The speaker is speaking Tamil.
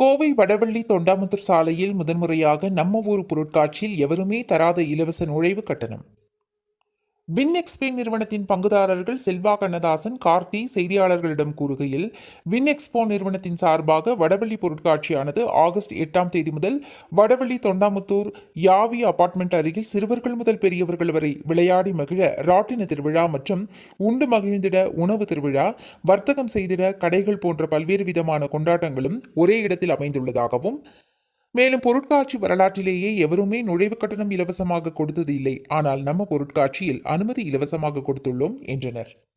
கோவை வடவள்ளி தொண்டாமுத்தூர் சாலையில் முதன்முறையாக நம்ம ஊர் பொருட்காட்சியில் எவருமே தராத இலவச நுழைவு கட்டணம். வின்எக்ஸ்பே நிறுவனத்தின் பங்குதாரர்கள் செல்வா கண்ணதாசன் கார்த்தி செய்தியாளர்களிடம் கூறுகையில் வின் எக்ஸ்போ நிறுவனத்தின் சார்பாக வடவள்ளி பொருட்காட்சியானது ஆகஸ்ட் எட்டாம் தேதி முதல் வடவள்ளி தொண்டாமுத்தூர் யாவி அபார்ட்மெண்ட் அருகில் சிறுவர்கள் முதல் பெரியவர்கள் வரை விளையாடி மகிழ ராட்டின திருவிழா மற்றும் உண்டு மகிழ்ந்திட உணவு திருவிழா வர்த்தகம் செய்திட கடைகள் போன்ற பல்வேறு விதமான கொண்டாட்டங்களும் ஒரே இடத்தில் அமைந்துள்ளதாகவும் மேலும் பொருட்காட்சி வரலாற்றிலேயே எவருமே நுழைவு கட்டணம் இலவசமாக கொடுத்தது இல்லை ஆனால் நம்ம பொருட்காட்சியில் அனுமதி இலவசமாக கொடுத்துள்ளோம் என்றனர்.